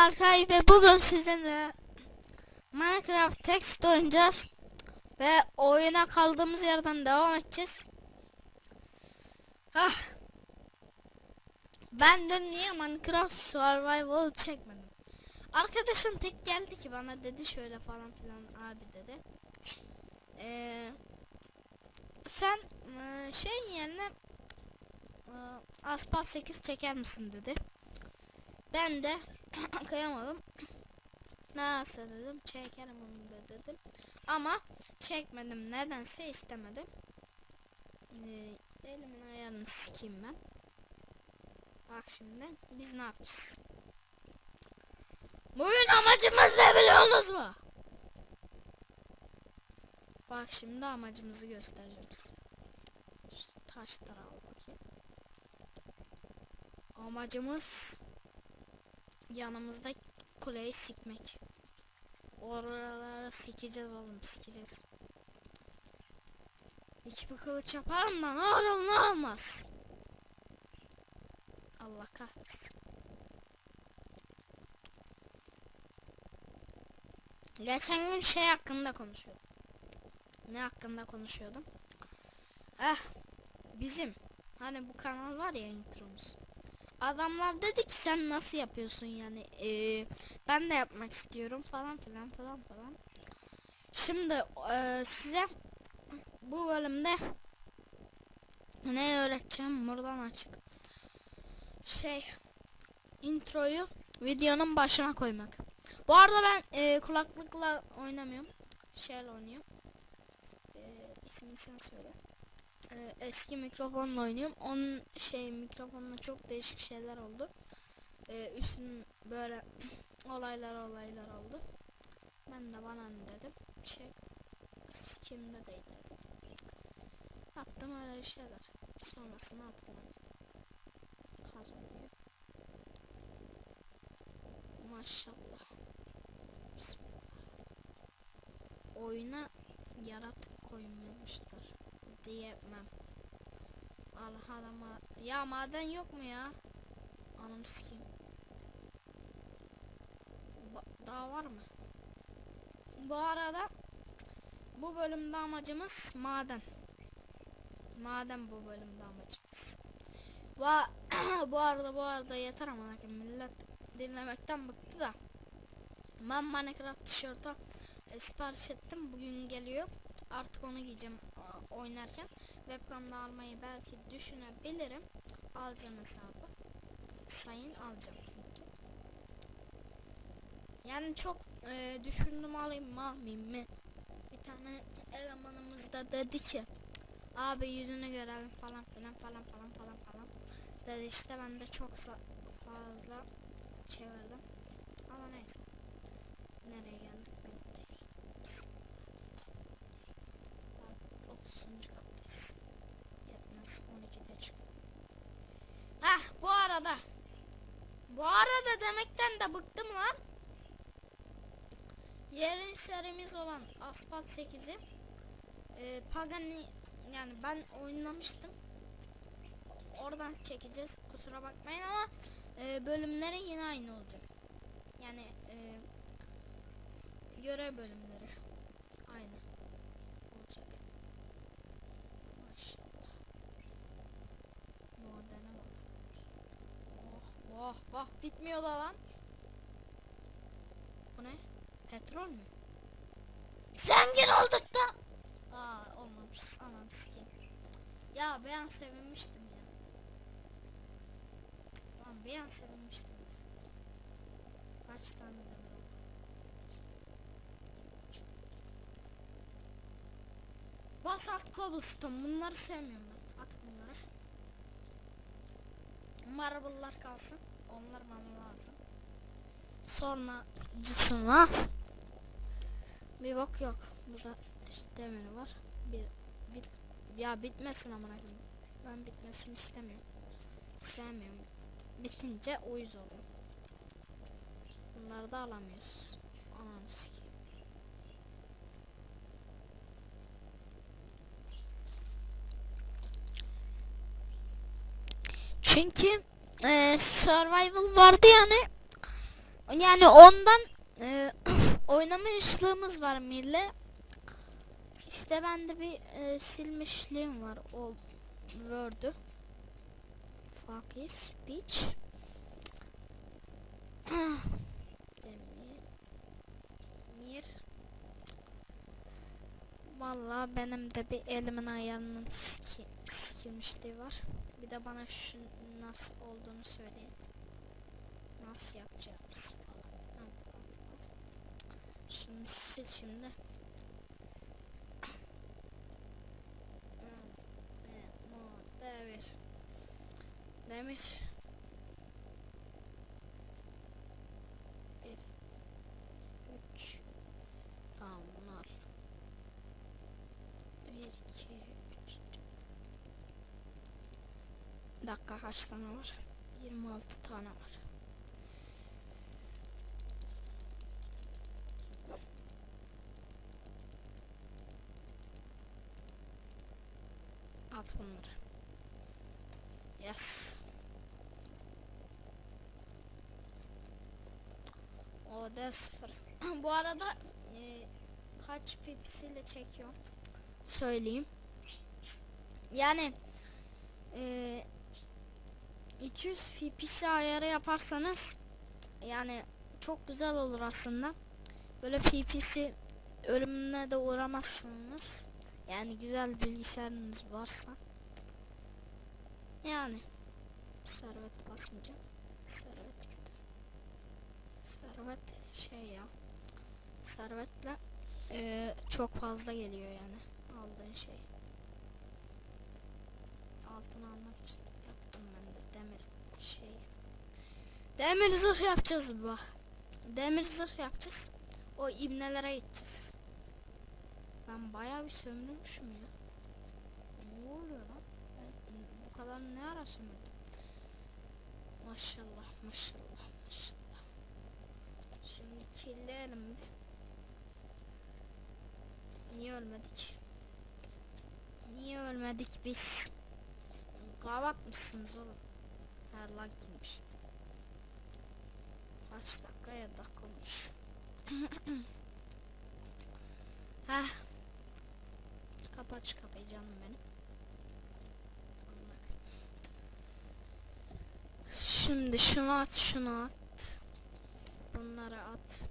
Berkay ve bugün sizinle Minecraft Text oynayacağız ve oyuna kaldığımız yerden devam edeceğiz. Ah. Ben dün niye Minecraft Survival çekmedim? Arkadaşım tek geldi ki bana dedi şöyle falan filan abi dedi. Ee, sen şey yerine e, Aspas 8 çeker misin dedi. Ben de kıyamadım. Nasıl dedim çekerim onu da dedim. Ama çekmedim nedense istemedim. Ee, elimin ayarını sikeyim ben. Bak şimdi biz ne yapacağız? Bugün amacımız ne biliyorsunuz mu? Bak şimdi amacımızı göstereceğiz. Şu taşları al bakayım. Amacımız yanımızda kuleyi sikmek. Oraları sikeceğiz oğlum sikeceğiz. Hiçbir kılıç yaparım da ne ne olmaz. Allah kahretsin. Geçen gün şey hakkında konuşuyordum. Ne hakkında konuşuyordum? Eh bizim hani bu kanal var ya intromuz. Adamlar dedi ki sen nasıl yapıyorsun yani Ee, ben de yapmak istiyorum falan filan falan falan. Şimdi eee, size bu bölümde ne öğreteceğim buradan açık. Şey introyu videonun başına koymak. Bu arada ben eee, kulaklıkla oynamıyorum. Şeyle oynuyorum. Eee ismini sen söyle. Eee, eski mikrofonla oynuyorum. Onun şey mikrofonla çok değişik şeyler oldu. Eee üstün böyle olaylar olaylar oldu. Ben de bana dedim. Şey sikimde değil dedim. Yaptım öyle şeyler. Sonrasını hatırlamıyorum. Kazanıyor. Maşallah. Bismillah. Oyuna yaratık koymuyormuşlar diyemem. Allah adama. Ya maden yok mu ya? Anam sikeyim. Daha var mı? Bu arada bu bölümde amacımız maden. Maden bu bölümde amacımız. Bu, bu arada bu arada yeter ama millet dinlemekten bıktı da. Ben Minecraft tişörtü e, sipariş ettim. Bugün geliyor. Artık onu giyeceğim a, oynarken. Webcam'da almayı belki düşünebilirim. Alacağım hesabı. Sayın alacağım çünkü. Yani çok e, düşündüm alayım mı almayayım mı? Bir tane elemanımız da dedi ki abi yüzünü görelim falan filan falan falan falan falan. Dedi işte ben de çok fazla çevirdim. Ama neyse. Nereye geldik belli 9. kattayız. Yetmez 12'de çık. Heh bu arada. Bu arada demekten de bıktım lan. Yarın serimiz olan Aspat 8'i e, Pagani yani ben oynamıştım. Oradan çekeceğiz kusura bakmayın ama e, bölümleri yine aynı olacak. Yani e, görev bölümleri. Oh oh oh bitmiyor da lan. Bu ne? Petrol mü? Zengin olduk da. Aa olmamış. Anam sikeyim. Ya an sevinmiştim ya. Lan an sevinmiştim. Kaç tane oldu? Basalt cobblestone bunları sevmiyorum ben. At bunları. Marble'lar kalsın. Onlar bana lazım. Sonracısına bir bak yok. Burada işte demiri var. Bir bit ya bitmesin amına. Ben bitmesini istemiyorum. Sevmiyorum. Bitince uyuz oluyor. Bunları da alamıyoruz. Ananı sikeyim. Çünkü e, survival vardı yani Yani ondan e, oynamışlığımız var Mir'le. İşte bende bir e, silmişliğim var o Word'ü. Fuck is speech. Demir. Mir. Vallahi benim de bir elimin ayarının siki, sikilmişliği var. Bir de bana şu nasıl olduğunu söyleyin. Nasıl yapacağımız falan. Şunu sil şimdi. Demir. Demir. Bir. Üç. Tamam bunu al. Bir, iki, üç. Bir dakika kaç tane var? 26 tane var. At bunları. Yes. O da sıfır. Bu arada e, kaç fipsiyle çekiyorum söyleyeyim. Yani e, 200 fps ayarı yaparsanız yani çok güzel olur aslında. Böyle fps ölümüne de uğramazsınız. Yani güzel bilgisayarınız varsa. Yani servet basmayacağım. Servet kötü. Servet şey ya. Servetle eee, çok fazla geliyor yani aldığın şey. Altın almak için demir şey. Demir zırh yapacağız bak. Demir zırh yapacağız. O ibnelere gideceğiz. Ben bayağı bir sömürmüşüm ya. Ne oluyor lan? Ben bu kadar ne ara sömürdüm? Maşallah maşallah maşallah. Şimdi killeyelim bir. Niye ölmedik? Niye ölmedik biz? Kavat mısınız oğlum? Her lag girmiş. Kaç dakika ya dakika olmuş. Heh. Kapat şu kapıyı canım benim. Şimdi şunu at, şunu at. Bunları at.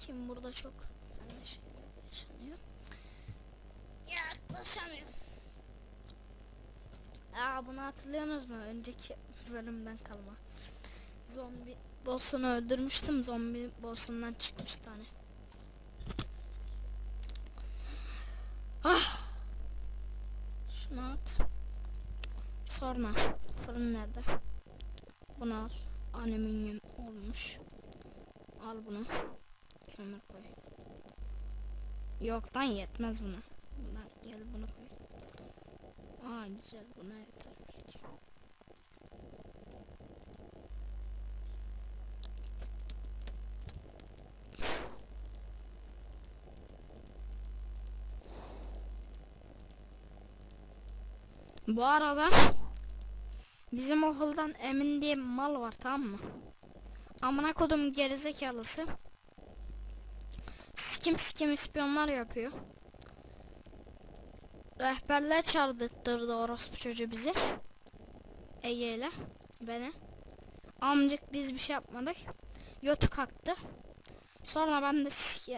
Kim burada çok fena şeyler yaşanıyor. Yaklaşamıyorum. Aa bunu hatırlıyorsunuz mu? Önceki bölümden kalma. Zombi boss'unu öldürmüştüm. Zombi boss'undan çıkmış tane. Ah! Şunu at. Sonra fırın nerede? Bunu al. Alüminyum olmuş. Al bunu. Kömür koy. Yok lan yetmez buna. Buna gel bunu koy. Aa güzel buna yeter. Bu arada bizim okuldan Emin diye mal var tamam mı? Amına kodum gerizekalısı. Sikim sikim ispiyonlar yapıyor. Rehberler çağırtırdı orospu çocuğu bizi. Ege ile beni. Amcık biz bir şey yapmadık. Yotu kalktı. Sonra ben de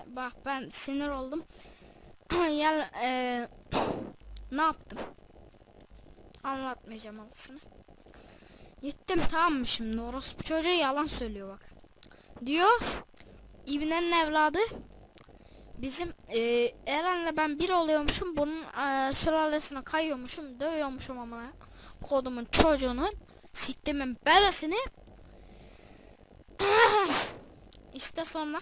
bak ben sinir oldum. Gel eee, ne yaptım? Anlatmayacağım anasını. Gittim tamam mı şimdi orospu çocuğu yalan söylüyor bak. Diyor İbne'nin evladı bizim e, Eren'le ben bir oluyormuşum bunun e, sülalesine kayıyormuşum dövüyormuşum ama kodumun çocuğunun siktimin belasını işte sonra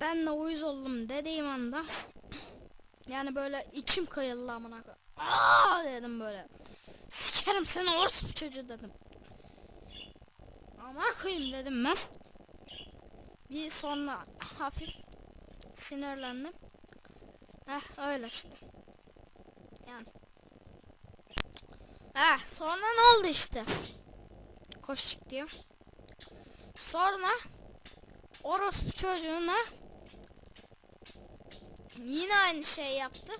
ben de uyuz oldum dediğim anda yani böyle içim kayıldı amına dedim böyle. Sikerim seni orospu çocuğu dedim. Ama koyayım dedim ben. Bir sonra hafif sinirlendim. Heh öyle işte. Yani. Ha sonra ne oldu işte? Koş çık diyor. Sonra orospu çocuğuna yine aynı şey yaptı.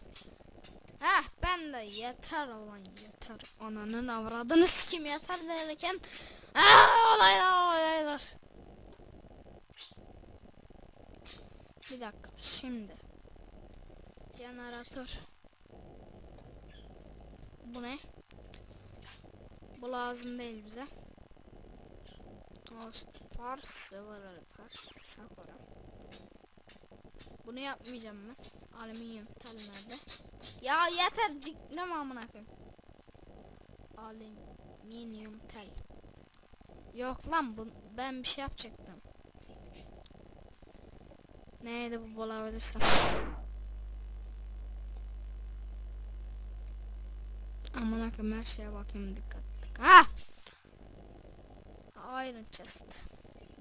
Ha ben de yeter olan yeter. Ananın avradını sikim yeter derken Aa, olaylar olaylar. Bir dakika şimdi. Jeneratör. Bu ne? Bu lazım değil bize. Toast far sıvıralı far sakura. Bunu yapmayacağım ben. Alüminyum tel nerede? Ya yeter cikleme amına koyayım. Alüminyum tel. Yok lan bu ben bir şey yapacaktım. Neydi bu bulabilirsem. Amına koyayım her şeye bakayım dikkat. Ha! Iron chest.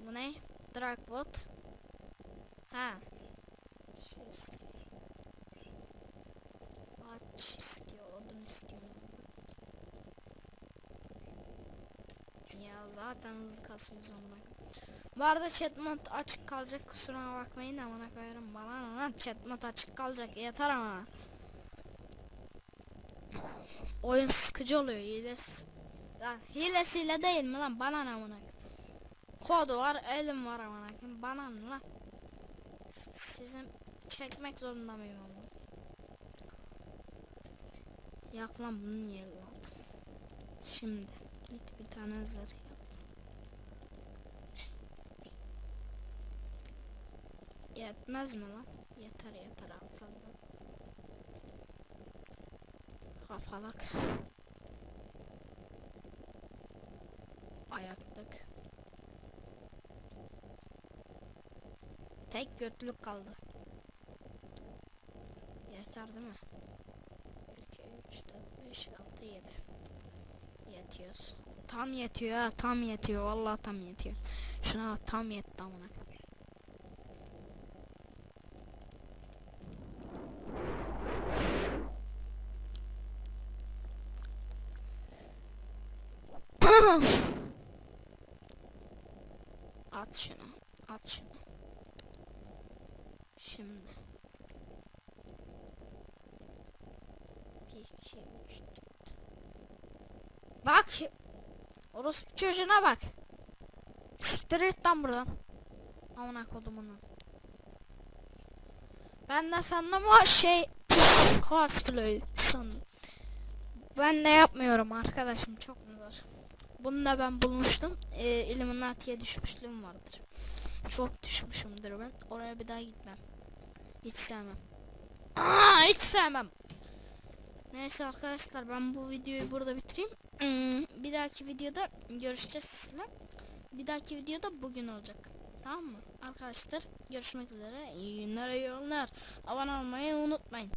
Bu ne? Dragwood. Ha. Şey istiyor. Ağaç istiyor, odun istiyor. Ya zaten hızlı kasıyoruz koyayım. Bu arada chat mod açık kalacak kusura bakmayın amına koyarım bana lan chat mod açık kalacak yeter ama. Oyun sıkıcı oluyor hilesi. Lan hilesiyle değil mi lan bana ne amına. Kodu var elim var amına bana lan. Sizin çekmek zorunda mıyım ama? Yak lan bunu niye? Şimdi git bir tane zırh yap. Yetmez mi lan? Yeter yeter atladım. Kafalak. Ayaklık. Tek götlük kaldı. Yeter değil mi? 1, 2, 3, 4, 5, 6, 7. Yetiyoruz. Tam yetiyor ha tam yetiyor vallahi tam yetiyor. Şuna bak tam yetti amına. At şunu. At şunu. Şimdi. 1, 2, 3, 4. Bak. Orospu çocuğuna bak. Siktir et lan buradan. Amına kodumunun. Ben de sandım o şey cosplay sandım. Ben de yapmıyorum arkadaşım çok zor. Bunu da ben bulmuştum. Ee, Illuminati'ye düşmüşlüğüm vardır. Çok düşmüşümdür ben. Oraya bir daha gitmem. Hiç sevmem. Aa, hiç sevmem. Neyse arkadaşlar ben bu videoyu burada bitireyim. Hmm, bir dahaki videoda görüşeceğiz sizle. Bir dahaki videoda bugün olacak. Tamam mı? Arkadaşlar görüşmek üzere. İyi günler, iyi yollar. Abone olmayı unutmayın.